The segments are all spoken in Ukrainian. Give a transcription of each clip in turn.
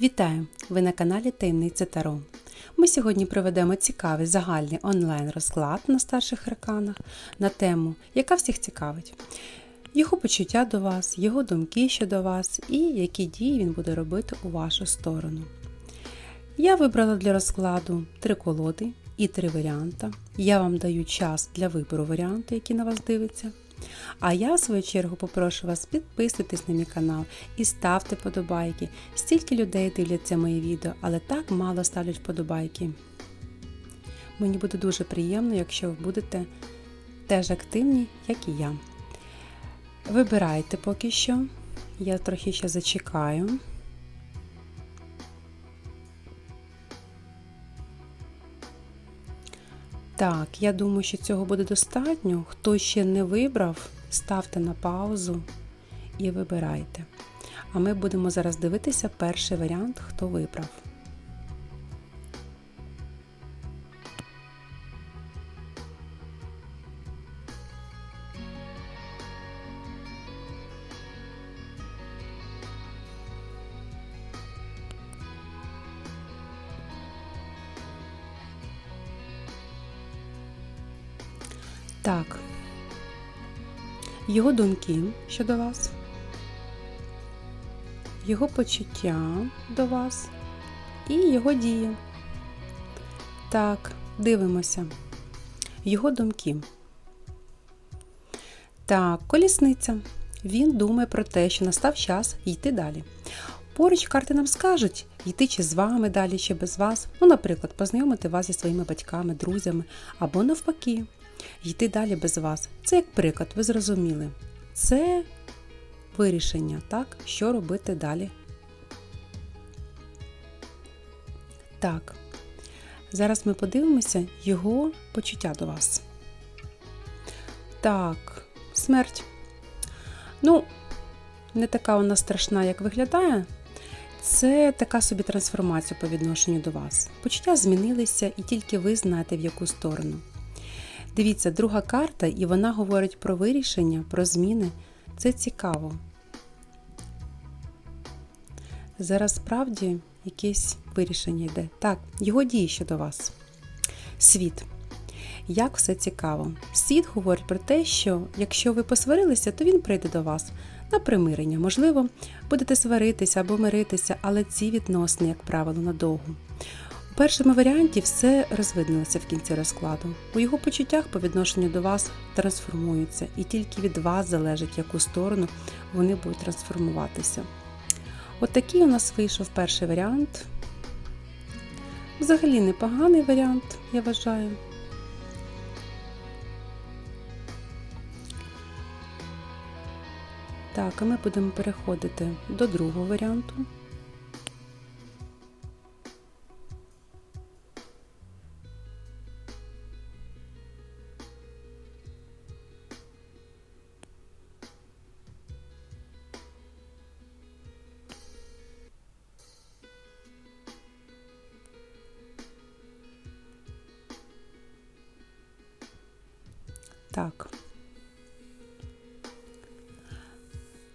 Вітаю! Ви на каналі Таємниця Таро. Ми сьогодні проведемо цікавий загальний онлайн-розклад на старших арканах на тему, яка всіх цікавить. Його почуття до вас, його думки щодо вас і які дії він буде робити у вашу сторону. Я вибрала для розкладу три колоди і три варіанти. Я вам даю час для вибору варіанту, який на вас дивиться. А я, в свою чергу, попрошу вас підписуйтесь на мій канал і ставте подобайки. Стільки людей дивляться мої відео, але так мало ставлять вподобайки. Мені буде дуже приємно, якщо ви будете теж активні, як і я. Вибирайте поки що. Я трохи ще зачекаю. Так, я думаю, що цього буде достатньо. Хто ще не вибрав, ставте на паузу і вибирайте. А ми будемо зараз дивитися перший варіант, хто вибрав. Так. Його думки щодо вас, його почуття до вас і його дії. Так, дивимося. Його думки. Так, колісниця. Він думає про те, що настав час йти далі. Поруч карти нам скажуть, йти чи з вами далі, чи без вас. Ну, наприклад, познайомити вас зі своїми батьками, друзями або навпаки йти далі без вас. Це як приклад, ви зрозуміли. Це вирішення, так, що робити далі. Так, зараз ми подивимося його почуття до вас. Так, смерть. Ну, не така вона страшна, як виглядає. Це така собі трансформація по відношенню до вас. Почуття змінилися, і тільки ви знаєте, в яку сторону. Дивіться, друга карта, і вона говорить про вирішення, про зміни. Це цікаво. Зараз справді якесь вирішення йде. Так, його дії щодо вас. Світ. Як все цікаво. Світ говорить про те, що якщо ви посварилися, то він прийде до вас на примирення. Можливо, будете сваритися або миритися, але ці відносини, як правило, надовго. Першому варіанті все розвиднилося в кінці розкладу. У його почуттях по відношенню до вас трансформуються, і тільки від вас залежить, яку сторону вони будуть трансформуватися. От такий у нас вийшов перший варіант. Взагалі непоганий варіант, я вважаю. Так, а ми будемо переходити до другого варіанту. Так.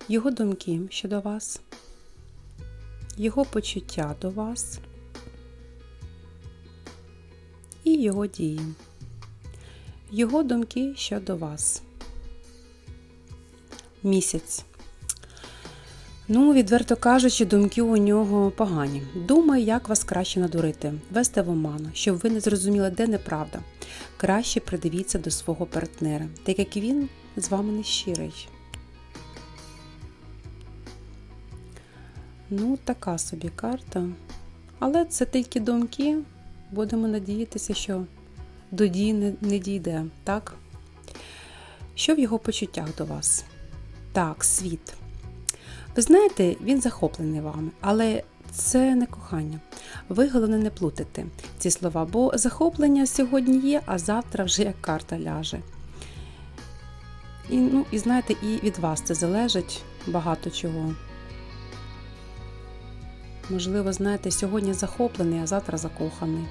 Його думки щодо вас, його почуття до вас і його дії. Його думки щодо вас. Місяць. Ну, відверто кажучи, думки у нього погані. Думає, як вас краще надурити, вести в оману, щоб ви не зрозуміли, де неправда. Краще придивіться до свого партнера, так як він з вами не щирий. Ну, така собі карта. Але це тільки думки. Будемо надіятися, що до дії не, не дійде, так? Що в його почуттях до вас? Так, світ. Ви знаєте, він захоплений вами, але це не кохання. Ви головне не плутайте ці слова, бо захоплення сьогодні є, а завтра вже як карта ляже. І, ну, і знаєте, і від вас це залежить багато чого. Можливо, знаєте, сьогодні захоплений, а завтра закоханий.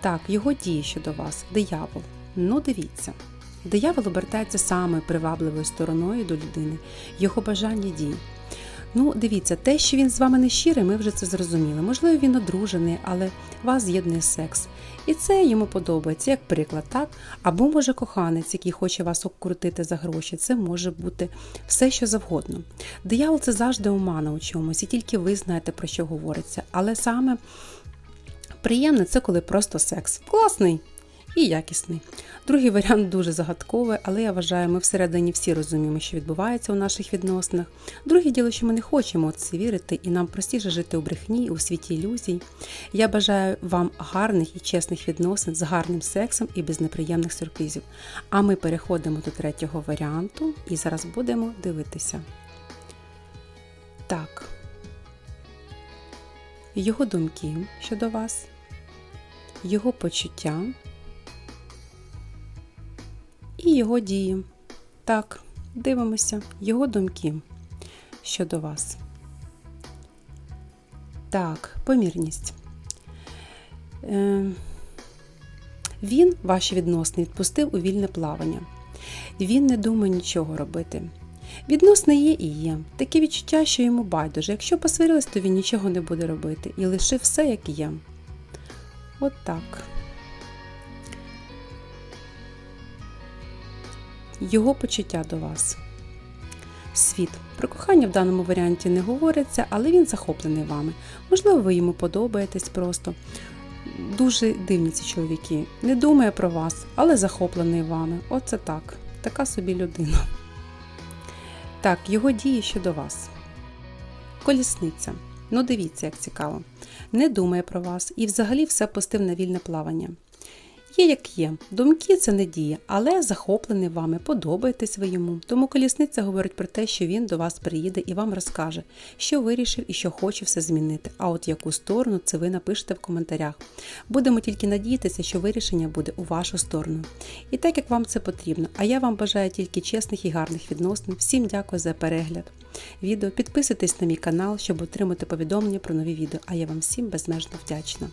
Так, його дії щодо вас, диявол. Ну, дивіться. Диявол обертається саме привабливою стороною до людини, його бажання дій. Ну, дивіться, те, що він з вами не щирий, ми вже це зрозуміли. Можливо, він одружений, але вас з'єднує секс. І це йому подобається, як приклад, так? Або може коханець, який хоче вас обкрутити за гроші. Це може бути все, що завгодно. Диявол це завжди омана у чомусь, і тільки ви знаєте, про що говориться. Але саме приємне це коли просто секс. Класний і якісний. Другий варіант дуже загадковий, але я вважаю, ми всередині всі розуміємо, що відбувається у наших відносинах. Друге діло, що ми не хочемо це вірити, і нам простіше жити у брехні, у світі ілюзій. Я бажаю вам гарних і чесних відносин з гарним сексом і без неприємних сюрпризів. А ми переходимо до третього варіанту і зараз будемо дивитися. Так. Його думки щодо вас, його почуття і його дії. Так, дивимося його думки щодо вас. Так, помірність. Е, Він ваші відносини відпустив у вільне плавання. Він не думає нічого робити. Відносини є і є. Таке відчуття, що йому байдуже. Якщо посварились, то він нічого не буде робити і лишив все, як є. От так. Його почуття до вас. Світ. Про кохання в даному варіанті не говориться, але він захоплений вами. Можливо, ви йому подобаєтесь просто. Дуже дивні ці чоловіки. Не думає про вас, але захоплений вами. Оце так. Така собі людина. Так, його дії щодо вас. Колісниця. Ну, дивіться, як цікаво. Не думає про вас і взагалі все пустив на вільне плавання. Є як є, думки це не дія, але захоплений вами, подобаєтесь ви йому. Тому колісниця говорить про те, що він до вас приїде і вам розкаже, що вирішив і що хоче все змінити. А от яку сторону це ви напишете в коментарях. Будемо тільки надіятися, що вирішення буде у вашу сторону. І так як вам це потрібно. А я вам бажаю тільки чесних і гарних відносин. Всім дякую за перегляд. Відео підписуйтесь на мій канал, щоб отримати повідомлення про нові відео. А я вам всім безмежно вдячна.